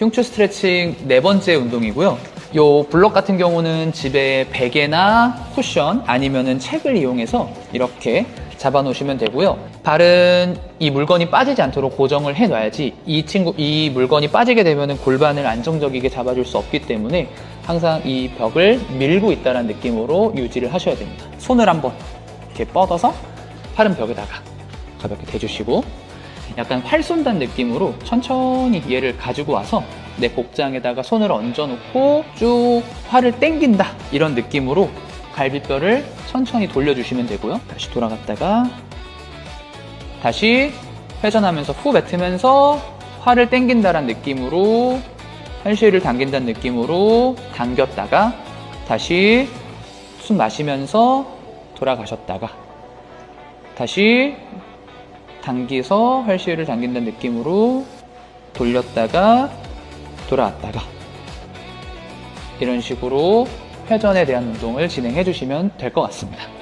흉추 스트레칭 네 번째 운동이고요. 요 블럭 같은 경우는 집에 베개나 쿠션 아니면은 책을 이용해서 이렇게 잡아 놓으시면 되고요. 발은 이 물건이 빠지지 않도록 고정을 해 놔야지 이 친구 이 물건이 빠지게 되면은 골반을 안정적이게 잡아 줄 수 없기 때문에 항상 이 벽을 밀고 있다는 느낌으로 유지를 하셔야 됩니다. 손을 한번 이렇게 뻗어서 팔은 벽에다가 가볍게 대주시고 약간 활 쏜다는 느낌으로 천천히 얘를 가지고 와서 내 복장에다가 손을 얹어 놓고 쭉 활을 땡긴다 이런 느낌으로 갈비뼈를 천천히 돌려주시면 되고요. 다시 돌아갔다가 다시 회전하면서 후 뱉으면서 활을 땡긴다는 느낌으로 팔쉐를 당긴다는 느낌으로 당겼다가 다시 숨 마시면서 돌아가셨다가 다시 당기서 활시를 당긴다는 느낌으로 돌렸다가 돌아왔다가 이런 식으로 회전에 대한 운동을 진행해 주시면 될 것 같습니다.